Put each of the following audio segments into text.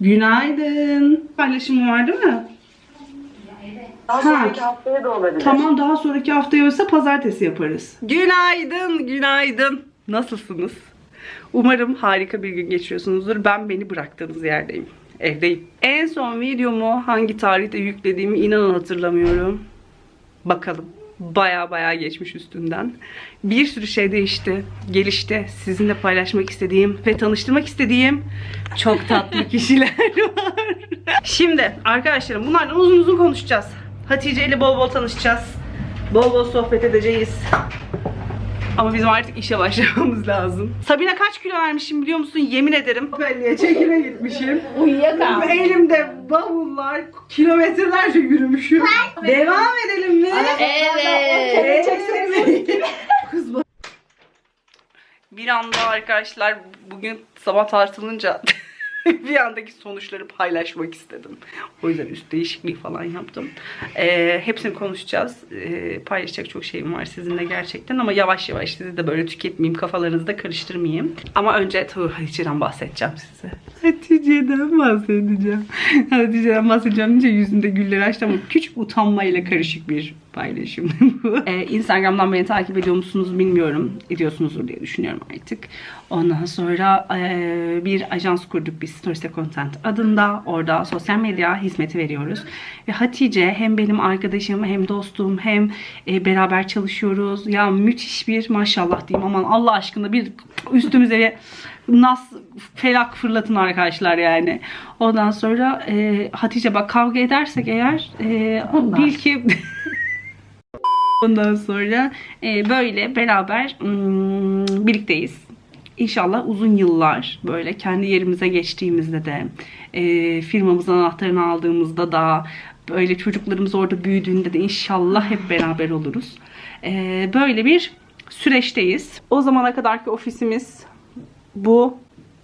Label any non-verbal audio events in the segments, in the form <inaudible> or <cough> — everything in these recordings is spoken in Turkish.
Günaydın. Paylaşımı var değil mi? Daha Ha. sonraki haftaya da olabilir. Tamam daha sonraki haftaya olsa pazartesi yaparız. Günaydın, günaydın. Nasılsınız? Umarım harika bir gün geçiriyorsunuzdur. Ben beni bıraktığınız yerdeyim. Evdeyim. En son videomu hangi tarihte yüklediğimi inanın hatırlamıyorum. Bakalım. Baya baya geçmiş üstünden. Bir sürü şey değişti, gelişti. Sizinle paylaşmak istediğim ve tanıştırmak istediğim çok tatlı <laughs> kişiler var. Şimdi arkadaşlarım bunlardan uzun uzun konuşacağız. Hatice ile bol bol tanışacağız. Bol bol sohbet edeceğiz. Ama bizim artık işe başlamamız lazım. Sabine kaç kilo vermişim biliyor musun? Yemin ederim. Belliye çekime gitmişim. Uyuyakalmış. Elimde bavullar, kilometrelerce yürümüşüm. Devam edelim mi? Evet. <laughs> Kız bak- Bir anda arkadaşlar bugün sabah tartılınca <laughs> bir andaki sonuçları paylaşmak istedim. O yüzden üst değişikliği falan yaptım. Ee, hepsini konuşacağız. Ee, paylaşacak çok şeyim var sizinle gerçekten ama yavaş yavaş sizi de böyle tüketmeyeyim, kafalarınızı da karıştırmayayım. Ama önce tabii Hatice'den bahsedeceğim size. Hatice'den bahsedeceğim. Hatice'den bahsedeceğim deyince yüzünde güller açtı ama küçük utanmayla karışık bir paylaşım bu. Ee, Instagram'dan beni takip ediyor musunuz bilmiyorum. Ediyorsunuzdur diye düşünüyorum artık. Ondan sonra e, bir ajans kurduk biz Storyse Content adında. Orada sosyal medya hizmeti veriyoruz. Ve Hatice hem benim arkadaşım hem dostum hem e, beraber çalışıyoruz. Ya müthiş bir maşallah diyeyim aman Allah aşkına bir üstümüze nas felak fırlatın arkadaşlar yani. Ondan sonra e, Hatice bak kavga edersek eğer e, bil ki <laughs> Ondan sonra e, böyle beraber hmm, birlikteyiz. İnşallah uzun yıllar böyle kendi yerimize geçtiğimizde de e, firmamızın anahtarını aldığımızda da böyle çocuklarımız orada büyüdüğünde de inşallah hep beraber oluruz. E, böyle bir süreçteyiz. O zamana kadarki ofisimiz bu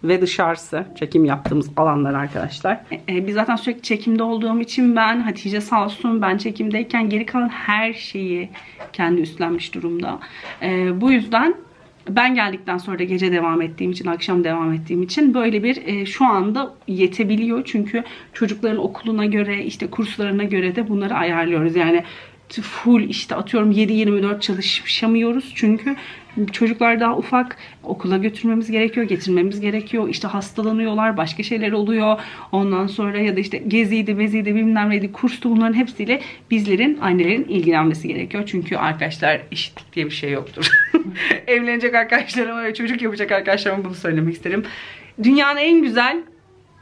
ve dışarısı çekim yaptığımız alanlar arkadaşlar. E, biz zaten sürekli çekimde olduğum için ben Hatice sağ olsun ben çekimdeyken geri kalan her şeyi kendi üstlenmiş durumda. E, bu yüzden ben geldikten sonra da gece devam ettiğim için, akşam devam ettiğim için böyle bir e, şu anda yetebiliyor. Çünkü çocukların okuluna göre, işte kurslarına göre de bunları ayarlıyoruz. Yani full işte atıyorum 7-24 çalışamıyoruz. Çünkü çocuklar daha ufak okula götürmemiz gerekiyor getirmemiz gerekiyor. İşte hastalanıyorlar başka şeyler oluyor. Ondan sonra ya da işte geziydi beziydi bilmem neydi kurstu. Bunların hepsiyle bizlerin annelerin ilgilenmesi gerekiyor. Çünkü arkadaşlar eşitlik diye bir şey yoktur. <laughs> Evlenecek arkadaşlarıma ve çocuk yapacak arkadaşlarıma bunu söylemek isterim. Dünyanın en güzel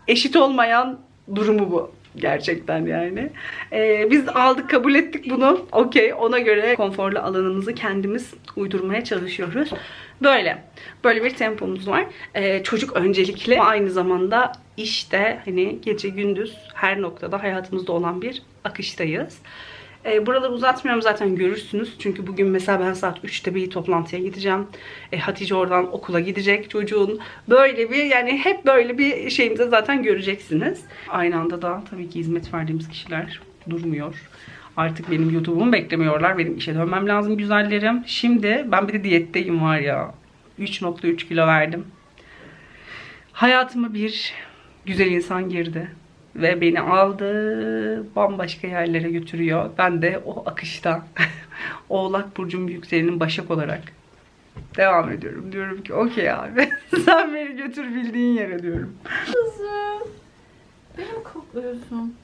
eşit olmayan durumu bu. Gerçekten yani. Ee, biz aldık kabul ettik bunu. Okey ona göre konforlu alanımızı kendimiz uydurmaya çalışıyoruz. Böyle. Böyle bir tempomuz var. Ee, çocuk öncelikli ama aynı zamanda işte hani gece gündüz her noktada hayatımızda olan bir akıştayız. E, buraları uzatmıyorum zaten görürsünüz. Çünkü bugün mesela ben saat 3'te bir toplantıya gideceğim. E, Hatice oradan okula gidecek çocuğun. Böyle bir yani hep böyle bir şeyimizi zaten göreceksiniz. Aynı anda da tabii ki hizmet verdiğimiz kişiler durmuyor. Artık benim YouTube'umu beklemiyorlar. Benim işe dönmem lazım güzellerim. Şimdi ben bir de diyetteyim var ya. 3.3 kilo verdim. Hayatıma bir güzel insan girdi ve beni aldı bambaşka yerlere götürüyor. Ben de o akışta <laughs> Oğlak Burcu'nun yükselinin Başak olarak devam ediyorum. Diyorum ki okey abi <laughs> sen beni götür bildiğin yere diyorum. Kızım. Beni mi kokluyorsun?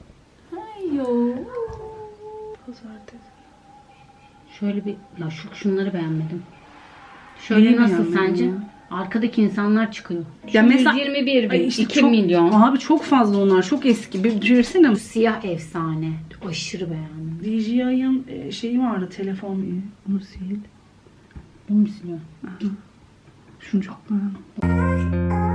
Hayyo. Pazartesi. Şöyle bir ya şu şunları beğenmedim. Şöyle Neyi nasıl sence? ya? Arkadaki insanlar çıkıyor. Ya mesela- 121 bin, Ay işte 2 çok- milyon. Abi çok fazla onlar. Çok eski. Bir düşünsene. Siyah efsane. Aşırı beğendim. DJI'ın e, şeyi vardı telefon. Bunu sil. Bunu mu siliyor? Şunu çok beğendim.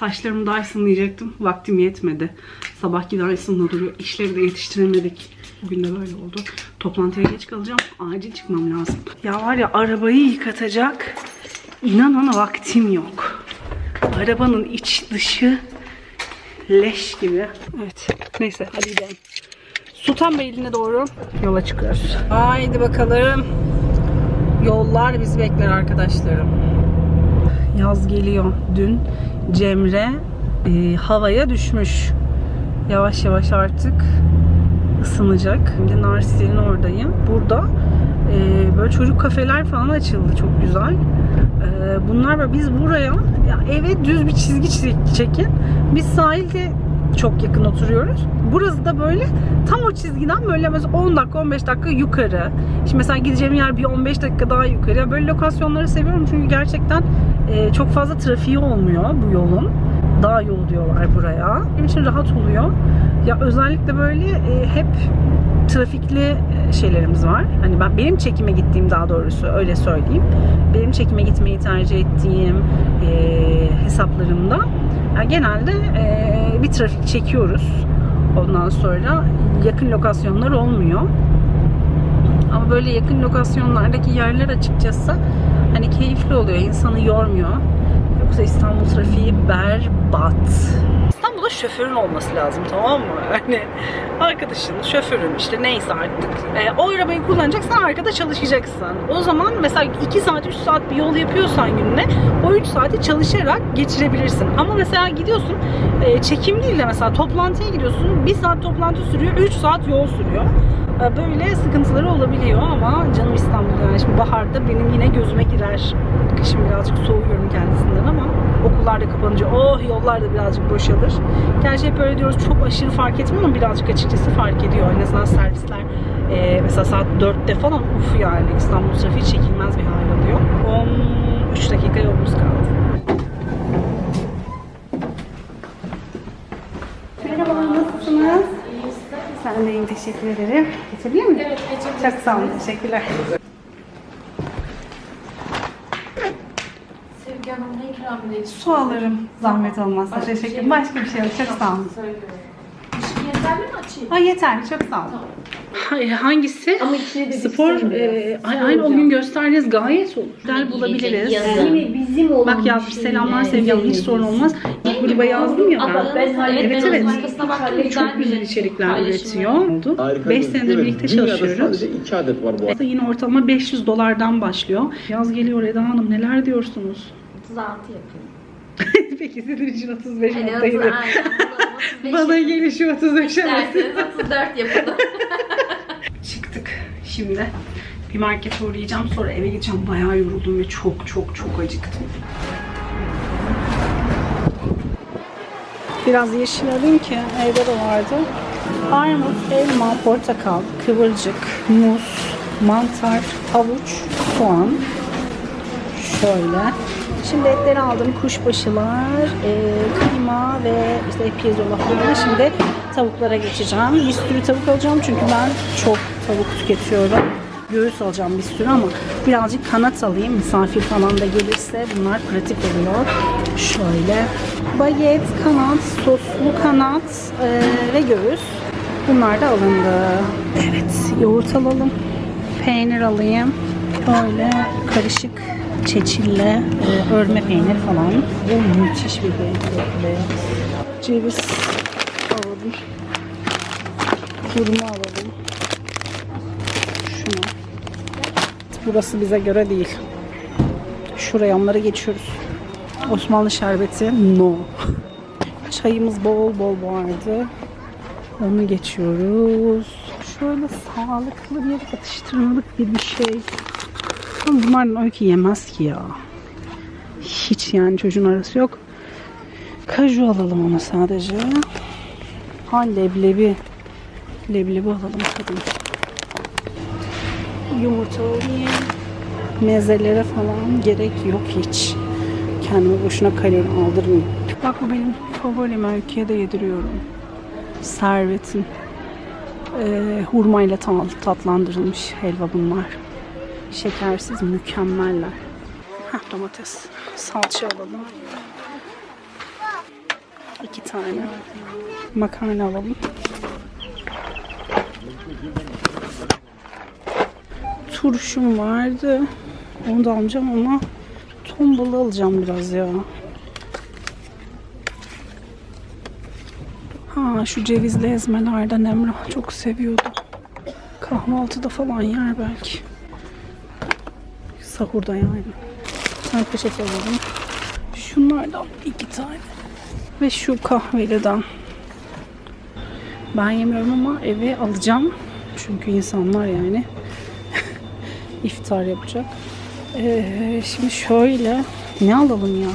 Saçlarımı Dyson'layacaktım. Vaktim yetmedi. Sabahki Dyson'la duruyor. İşleri de yetiştiremedik. Bugün de böyle oldu. Toplantıya geç kalacağım. Acil çıkmam lazım. Ya var ya arabayı yıkatacak. İnanın vaktim yok. Arabanın iç dışı leş gibi. Evet. Neyse hadi gidelim. Sultanbeyli'ne doğru yola çıkıyoruz. Haydi bakalım. Yollar bizi bekler arkadaşlarım. Yaz geliyor. Dün Cemre e, havaya düşmüş. Yavaş yavaş artık ısınacak. Şimdi Narsis'in oradayım. Burada e, böyle çocuk kafeler falan açıldı. Çok güzel. E, bunlar var. Biz buraya ya eve düz bir çizgi çiz- çekin. Biz sahilde çok yakın oturuyoruz. Burası da böyle tam o çizgiden böyle mesela 10 dakika 15 dakika yukarı. Şimdi mesela gideceğim yer bir 15 dakika daha yukarı. Böyle lokasyonları seviyorum çünkü gerçekten e, çok fazla trafiği olmuyor bu yolun. Dağ yolu diyorlar buraya. Benim için rahat oluyor. Ya özellikle böyle e, hep trafikli e, şeylerimiz var. Hani ben benim çekime gittiğim daha doğrusu öyle söyleyeyim. Benim çekime gitmeyi tercih ettiğim e, hesaplarımda ya genelde e, bir trafik çekiyoruz. Ondan sonra yakın lokasyonlar olmuyor. Ama böyle yakın lokasyonlardaki yerler açıkçası hani keyifli oluyor. insanı yormuyor. Yoksa İstanbul trafiği berbat. İstanbul'da şoförün olması lazım tamam mı? <laughs> Hani arkadaşın, şoförün işte neyse artık. E, o arabayı kullanacaksan arkada çalışacaksın. O zaman mesela 2 saat 3 saat bir yol yapıyorsan gününe o 3 saati çalışarak geçirebilirsin. Ama mesela gidiyorsun e, çekim değil de mesela toplantıya gidiyorsun 1 saat toplantı sürüyor 3 saat yol sürüyor. E, Böyle sıkıntıları olabiliyor ama canım İstanbul yani şimdi baharda benim yine gözüme girer. Kışın birazcık soğuyorum kendisinden ama okullar da kapanınca oh yollar da birazcık boşalır. Gerçi hep öyle diyoruz çok aşırı fark etmiyor ama birazcık açıkçası fark ediyor. En azından servisler e, mesela saat 4'te falan uf yani İstanbul trafiği çekilmez bir hal alıyor. 13 dakika yolumuz kaldı. Merhaba, nasılsınız? Sen de iyi, teşekkür ederim. Geçebilir miyim? Evet, Çok sağ olun, teşekkürler. Su alırım, zahmet olmazsa. Teşekkür Başka bir şey yok, çok sağ olun. Şey yeterli mi açayım? Ha yeterli, çok sağ olun. Hangisi? Ama içine de Spor, e, ay- aynı o gün gösterdiğiniz gayet olur. Güzel bulabiliriz. Yine bizim olan Bak yazmış selamlar Sevgi Hanım hiç sorun olmaz. İlk gruba yazdım ya ben. ben Evet evet. Çok güzel içerikler üretiyor. Oldu. Harika 5 bir- senedir birlikte çalışıyoruz. Sadece iki adet var bu Aslında Yine ortalama 500 dolardan başlıyor. Yaz geliyor Eda Hanım neler diyorsunuz? 36 yapıyorum. <laughs> Peki sizin için 35 Hani noktaydı. 30, aynen. <laughs> Bana gelişi 35 İsterseniz 34 yapalım. <laughs> Çıktık şimdi. Bir markete uğrayacağım sonra eve gideceğim. Bayağı yoruldum ve çok çok çok acıktım. Biraz yeşil alayım ki evde de vardı. Armut, elma, portakal, kıvırcık, muz, mantar, havuç, soğan. Şöyle. Şimdi etleri aldım. Kuşbaşılar, e, kıyma ve işte pirzola falan. Şimdi tavuklara geçeceğim. Bir sürü tavuk alacağım çünkü ben çok tavuk tüketiyorum. Göğüs alacağım bir sürü ama birazcık kanat alayım. Misafir falan da gelirse bunlar pratik oluyor. Şöyle. Baget, kanat, soslu kanat e, ve göğüs. Bunlar da alındı. Evet, yoğurt alalım. Peynir alayım. Böyle karışık çeçille e, örme peynir falan. Bu müthiş bir peynir. Ceviz alalım. Hurma alalım. Şunu. Burası bize göre değil. Şuraya onları geçiyoruz. Osmanlı şerbeti no. Çayımız bol bol vardı. Onu geçiyoruz. Şöyle sağlıklı bir atıştırmalık bir şey. Ama bunlar öyle ki yemez ki ya. Hiç yani çocuğun arası yok. Kaju alalım ama sadece. Ha leblebi. Leblebi alalım kadın. Yumurta alayım. Mezelere falan gerek yok hiç. Kendime boşuna kalori aldırmayayım. Bak bu benim favorim. Öykü'ye de yediriyorum. Servetin. Ee, hurmayla ta- tatlandırılmış helva bunlar. Şekersiz mükemmeller. Heh, domates. Salça alalım. İki tane. Makarna alalım. Turşum vardı. Onu da alacağım ama ton alacağım biraz ya. Ha şu cevizli ezmelerden Emrah çok seviyordu. Kahvaltıda falan yer belki. Sahurda yani. Ben peçete alalım. Şunlardan iki tane. Ve şu kahveliden. Ben yemiyorum ama eve alacağım. Çünkü insanlar yani <laughs> iftar yapacak. Ee, şimdi şöyle ne alalım ya?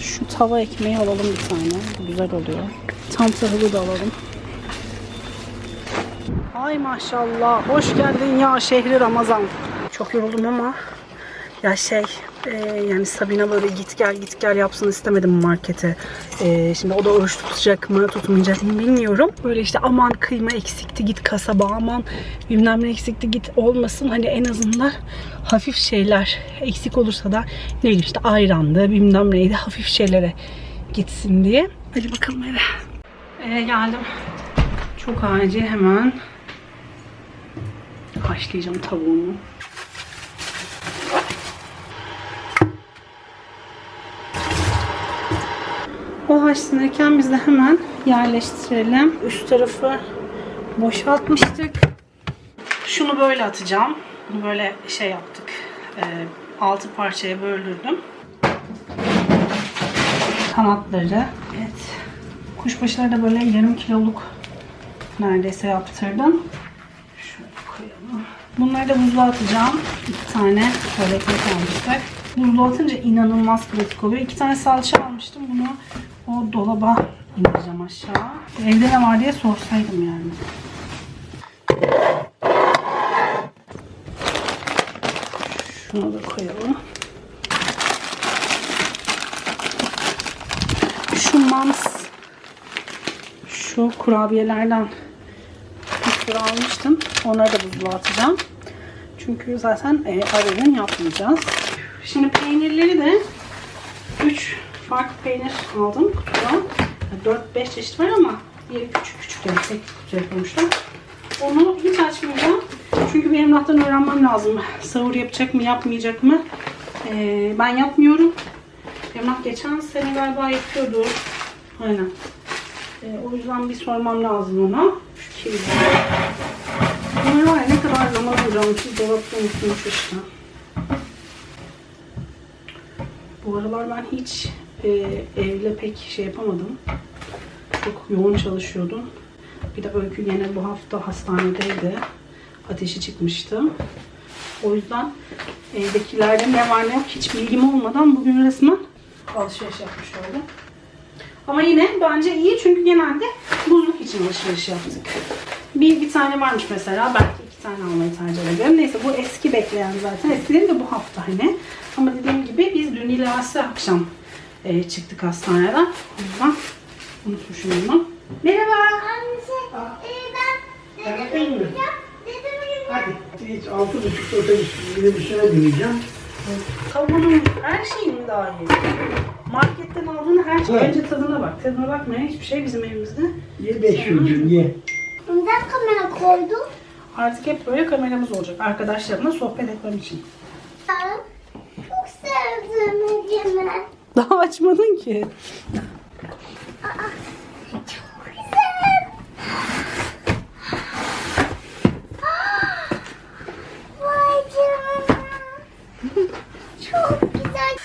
Şu tava ekmeği alalım bir tane. Güzel oluyor. Tam tahılı da alalım. Ay maşallah. Hoş geldin ya şehri Ramazan. Çok yoruldum ama ya şey e, yani Sabine böyle git gel git gel yapsın istemedim markete. E, şimdi o da oruç tutacak mı tutmayacak mı bilmiyorum. Böyle işte aman kıyma eksikti git kasaba aman bilmem ne eksikti git olmasın. Hani en azından hafif şeyler eksik olursa da ne işte ayrandı bilmem neydi hafif şeylere gitsin diye. Hadi bakalım eve. Eve geldim. Çok acil hemen haşlayacağım tavuğumu. O haşlanırken biz de hemen yerleştirelim. Üst tarafı boşaltmıştık. Şunu böyle atacağım. Bunu böyle şey yaptık. Ee, altı parçaya böldürdüm. Kanatları. Evet. Kuşbaşıları da böyle yarım kiloluk neredeyse yaptırdım. Şöyle koyalım. Bunları da buzluğa atacağım. İki tane şöyle ekmek almıştık. Buzluğa atınca inanılmaz pratik oluyor. İki tane salça almıştım. Bunu o dolaba indireceğim aşağı. Evde ne var diye sorsaydım yani. Şunu da koyalım. Şu mams şu kurabiyelerden bir sürü almıştım. Onları da buzluğa atacağım. Çünkü zaten e, ara yapmayacağız. Şimdi peynirleri de 3 farklı peynir aldım kutuda. 4-5 çeşit var ama diğeri küçük küçük yani tek kutu yapılmışlar. Onu hiç açmayacağım. Çünkü benim Emrah'tan öğrenmem lazım. Sahur yapacak mı yapmayacak mı? Ee, ben yapmıyorum. Emrah geçen sene galiba yapıyordu. Aynen. Ee, o yüzden bir sormam lazım ona. Şu kivi. Bunlar var ya ne kadar zaman önce almışız. Dolapta unutmuş işte. Bu aralar ben hiç e, evle pek şey yapamadım. Çok yoğun çalışıyordum. Bir de Öykü yine bu hafta hastanedeydi. Ateşi çıkmıştı. O yüzden evdekilerde ne var ne yok hiç bilgim olmadan bugün resmen alışveriş yapmış oldum. Ama yine bence iyi çünkü genelde buzluk için alışveriş yaptık. Bir, bir tane varmış mesela. Belki iki tane almayı tercih ederim. Neyse bu eski bekleyen zaten. Eskileri de bu hafta hani. Ama dediğim gibi biz dün ilerisi akşam e, çıktık hastaneden. O yüzden unutmuşum onu. Merhaba. Kapatayım mı? Hadi. Hiç altı buçukta otobüs minibüsüne bineceğim. Tavuğunun her şeyini dahil. Marketten aldığın her şey. Önce tadına bak. Tadına bakmayan hiçbir şey bizim evimizde. Ye 500'ün ye. Neden kamera koydun? Artık hep böyle kameramız olacak. Arkadaşlarımla sohbet etmem için. Ben çok sevdim hediyemi. Daha açmadın ki. Çok güzel. Vay canına. Çok güzel.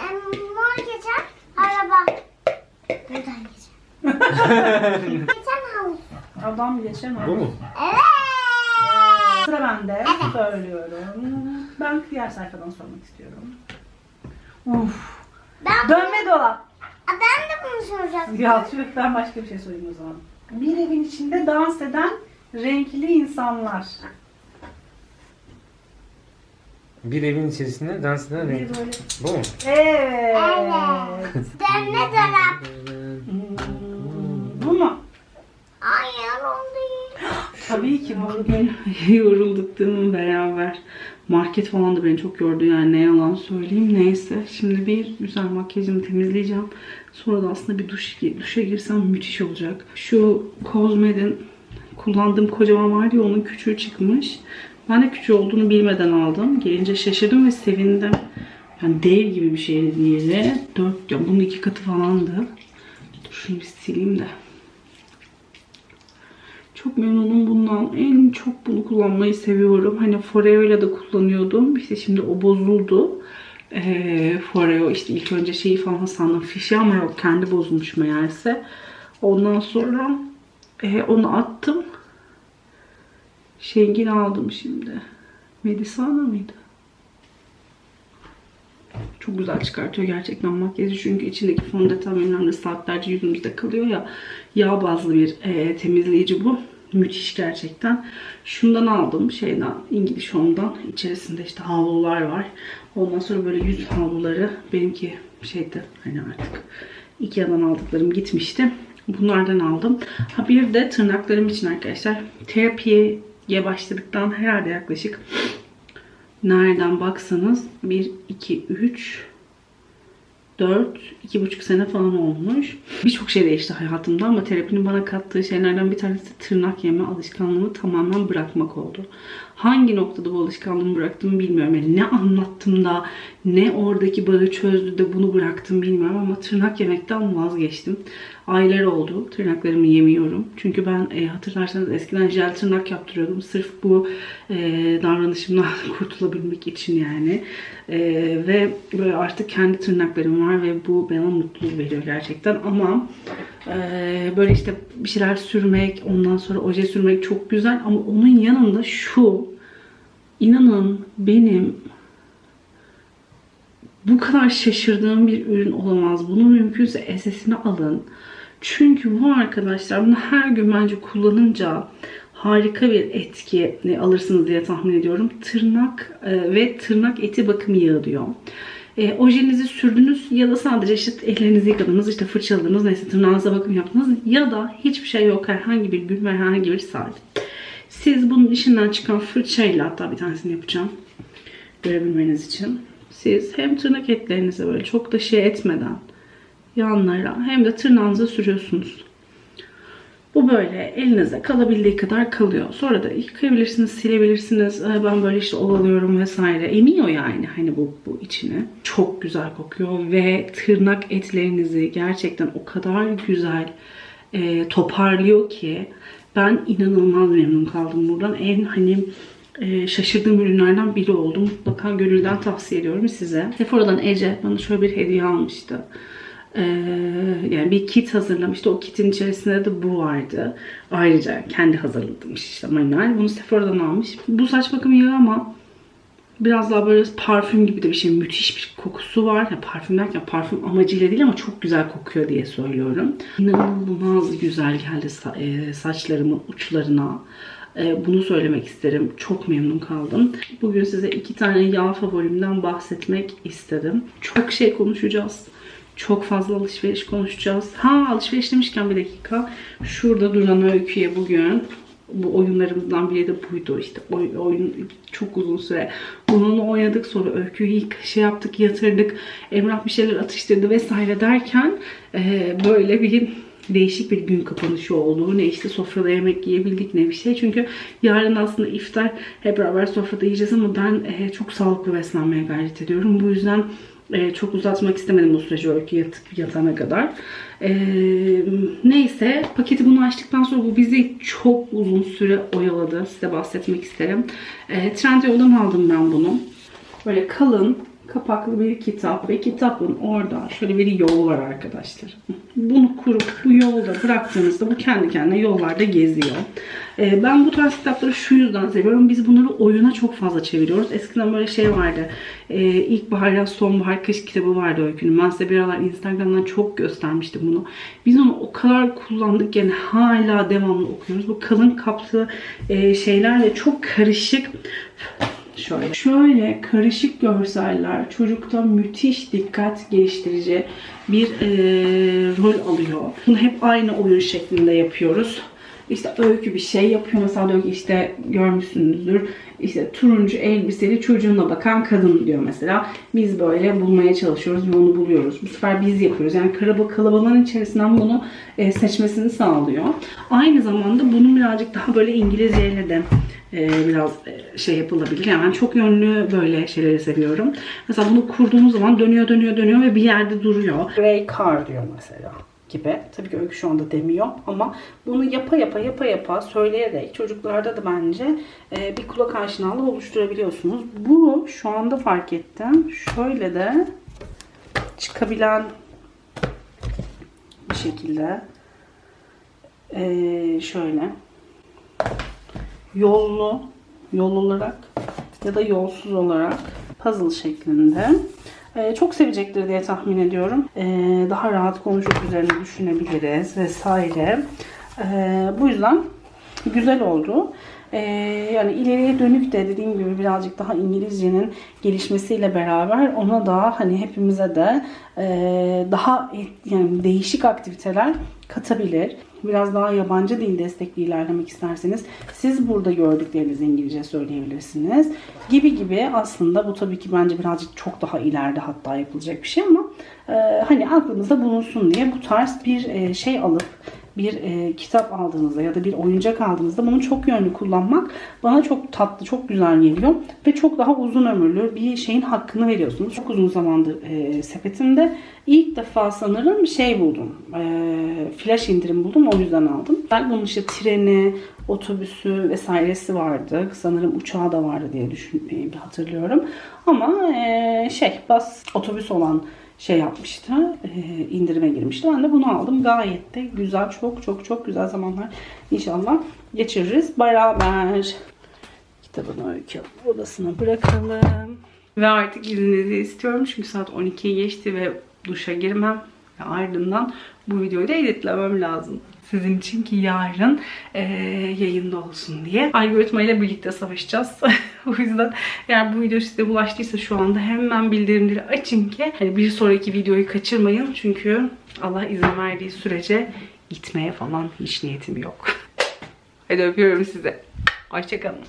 Em, Mor geçen araba. Buradan geçen. geçen havuz. Adam mi? Bu mu? Evet. Sıra bende. Söylüyorum. Ben diğer sayfadan sormak istiyorum. Uf. Ben, Dönme dolap. ben de bunu soracaktım. Ya tüh ben başka bir şey sorayım o zaman. Bir evin içinde dans eden renkli insanlar. Bir evin içerisinde dans eden renk. böyle. Bu mu? Evet. Evet. Dönme dolap. Hmm, Bu mu? Hayır o değil. Tabii ki bugün <laughs> yorulduk değil mi beraber? Market falan da beni çok yordu yani ne yalan söyleyeyim. Neyse şimdi bir güzel makyajımı temizleyeceğim. Sonra da aslında bir duş, duşa girsem müthiş olacak. Şu Cosmed'in kullandığım kocaman var ya onun küçüğü çıkmış. Ben de küçüğü olduğunu bilmeden aldım. Gelince şaşırdım ve sevindim. Yani dev gibi bir şeydi diğeri. Dört, ya bunun iki katı falandı. Dur şunu bir sileyim de. Çok memnunum bundan. En çok bunu kullanmayı seviyorum. Hani Foreo'yla da kullanıyordum. İşte şimdi o bozuldu. Ee, Foreo işte ilk önce şeyi falan sandım. Fişi ama yok kendi bozulmuş meğerse. Ondan sonra e, onu attım. Şengin aldım şimdi. Medisana mıydı? Çok güzel çıkartıyor gerçekten makyajı çünkü içindeki fondöten bilmem saatlerce yüzümüzde kalıyor ya. Yağ bazlı bir e, temizleyici bu. Müthiş gerçekten. Şundan aldım şeyden İngiliz Home'dan. İçerisinde işte havlular var. Ondan sonra böyle yüz havluları benimki şeydi hani artık Ikea'dan aldıklarım gitmişti. Bunlardan aldım. Ha bir de tırnaklarım için arkadaşlar terapiye başladıktan herhalde yaklaşık nereden baksanız 1, 2, 3, 4, 2,5 sene falan olmuş. Birçok şey değişti hayatımda ama terapinin bana kattığı şeylerden bir tanesi tırnak yeme alışkanlığımı tamamen bırakmak oldu. Hangi noktada bu alışkanlığımı bıraktım bilmiyorum. Yani ne anlattım da ne oradaki bağı çözdü de bunu bıraktım bilmiyorum ama tırnak yemekten vazgeçtim. Aylar oldu tırnaklarımı yemiyorum. Çünkü ben e, hatırlarsanız eskiden jel tırnak yaptırıyordum. Sırf bu e, davranışımdan <laughs> kurtulabilmek için yani. E, ve böyle artık kendi tırnaklarım var ve bu bana mutluluk veriyor gerçekten. Ama e, böyle işte bir şeyler sürmek, ondan sonra oje sürmek çok güzel. Ama onun yanında şu, inanın benim bu kadar şaşırdığım bir ürün olamaz. Bunu mümkünse SS'ini alın. Çünkü bu arkadaşlar bunu her gün bence kullanınca harika bir etki alırsınız diye tahmin ediyorum. Tırnak e, ve tırnak eti bakım yağı diyor. E, ojenizi sürdünüz ya da sadece işte ellerinizi yıkadınız, işte fırçaladınız, neyse tırnağınıza bakım yaptınız ya da hiçbir şey yok herhangi bir gün ve herhangi bir saat. Siz bunun içinden çıkan fırçayla hatta bir tanesini yapacağım görebilmeniz için. Siz hem tırnak etlerinize böyle çok da şey etmeden yanlara hem de tırnağınıza sürüyorsunuz. Bu böyle elinize kalabildiği kadar kalıyor. Sonra da yıkayabilirsiniz, silebilirsiniz. Ee, Ben böyle işte ovalıyorum vesaire. Emiyor yani hani bu, bu içine. Çok güzel kokuyor ve tırnak etlerinizi gerçekten o kadar güzel e, toparlıyor ki ben inanılmaz memnun kaldım buradan. En hani e, şaşırdığım ürünlerden biri oldu. Mutlaka gönülden tavsiye ediyorum size. Sephora'dan Ece bana şöyle bir hediye almıştı. Ee, yani bir kit hazırlamıştı. O kitin içerisinde de bu vardı. Ayrıca kendi hazırlamış işte manuel. Bunu Sephora'dan almış. Bu saç bakım yağı ama biraz daha böyle parfüm gibi de bir şey. Müthiş bir kokusu var. Ya parfüm derken parfüm amacıyla değil ama çok güzel kokuyor diye söylüyorum. İnanılmaz güzel geldi sa- e, saçlarımın uçlarına. E, Bunu söylemek isterim. Çok memnun kaldım. Bugün size iki tane yağ favorimden bahsetmek istedim. Çok şey konuşacağız. Çok fazla alışveriş konuşacağız. Ha alışveriş demişken bir dakika. Şurada duran öyküye bugün bu oyunlarımızdan biri de buydu. İşte oy- oyun çok uzun süre. Onunla oynadık sonra öyküyü ilk şey yaptık yatırdık. Emrah bir şeyler atıştırdı vesaire derken e, böyle bir değişik bir gün kapanışı oldu. Ne işte sofrada yemek yiyebildik ne bir şey. Çünkü yarın aslında iftar hep beraber sofrada yiyeceğiz ama ben e, çok sağlıklı beslenmeye gayret ediyorum. Bu yüzden e, çok uzatmak istemedim bu süreci öykü yatıp yatana kadar. E, neyse paketi bunu açtıktan sonra bu bizi çok uzun süre oyaladı. Size bahsetmek isterim. E, Trendyol'dan aldım ben bunu. Böyle kalın kapaklı bir kitap ve kitabın orada şöyle bir yol var arkadaşlar. Bunu kurup bu yolda bıraktığınızda bu kendi kendine yollarda geziyor. Ee, ben bu tarz kitapları şu yüzden seviyorum. Biz bunları oyuna çok fazla çeviriyoruz. Eskiden böyle şey vardı. Ee, ilkbahar, yaz, sonbahar, kış kitabı vardı öykünün. Ben size bir aralar Instagram'dan çok göstermiştim bunu. Biz onu o kadar kullandık yani hala devamlı okuyoruz. Bu kalın kaplı e, şeylerle çok karışık Şöyle. Şöyle karışık görseller çocukta müthiş dikkat geliştirici bir e, rol alıyor. Bunu hep aynı oyun şeklinde yapıyoruz. İşte öykü bir şey yapıyor. Mesela diyor ki işte görmüşsünüzdür. İşte turuncu elbiseli çocuğuna bakan kadın diyor mesela. Biz böyle bulmaya çalışıyoruz ve onu buluyoruz. Bu sefer biz yapıyoruz. Yani kalabalığın içerisinden bunu e, seçmesini sağlıyor. Aynı zamanda bunun birazcık daha böyle İngilizceyle de e, biraz e, şey yapılabilir. Yani ben çok yönlü böyle şeyleri seviyorum. Mesela bunu kurduğumuz zaman dönüyor dönüyor dönüyor ve bir yerde duruyor. Grey car diyor mesela gibi. Tabii ki öykü şu anda demiyor ama bunu yapa yapa yapa yapa söyleyerek çocuklarda da bence e, bir kulak aşinalığı oluşturabiliyorsunuz. Bu şu anda fark ettim. Şöyle de çıkabilen bir şekilde e, şöyle yollu, yol olarak ya da yolsuz olarak puzzle şeklinde. Ee, çok sevecektir diye tahmin ediyorum. Ee, daha rahat konuşup üzerine düşünebiliriz vesaire. Ee, bu yüzden güzel oldu. Ee, yani ileriye dönük de dediğim gibi birazcık daha İngilizcenin gelişmesiyle beraber ona da hani hepimize de e, daha et- yani değişik aktiviteler katabilir. Biraz daha yabancı dil destekli ilerlemek isterseniz siz burada gördüklerinizi İngilizce söyleyebilirsiniz. Gibi gibi aslında bu tabii ki bence birazcık çok daha ileride hatta yapılacak bir şey ama e, hani aklınızda bulunsun diye bu tarz bir e, şey alıp bir e, kitap aldığınızda ya da bir oyuncak aldığınızda bunu çok yönlü kullanmak bana çok tatlı, çok güzel geliyor ve çok daha uzun ömürlü bir şeyin hakkını veriyorsunuz. Çok uzun zamandır e, sepetimde ilk defa sanırım şey buldum. E, flash indirim buldum o yüzden aldım. Ben bunun işte treni, otobüsü vesairesi vardı. Sanırım uçağı da vardı diye düşün, e, hatırlıyorum. Ama e, şey bas otobüs olan şey yapmıştı. e, indirime girmişti. Ben de bunu aldım. Gayet de güzel. Çok çok çok güzel zamanlar inşallah geçiririz beraber. Kitabını öykü odasına bırakalım. Ve artık izninizi istiyorum. Çünkü saat 12'yi geçti ve duşa girmem. Ve ardından bu videoyu da editlemem lazım. Sizin için ki yarın e, yayında olsun diye. Algoritma ile birlikte savaşacağız. <laughs> o yüzden eğer bu video size ulaştıysa şu anda hemen bildirimleri açın ki hani bir sonraki videoyu kaçırmayın. Çünkü Allah izin verdiği sürece gitmeye falan hiç niyetim yok. <laughs> Hadi öpüyorum size. Hoşçakalın.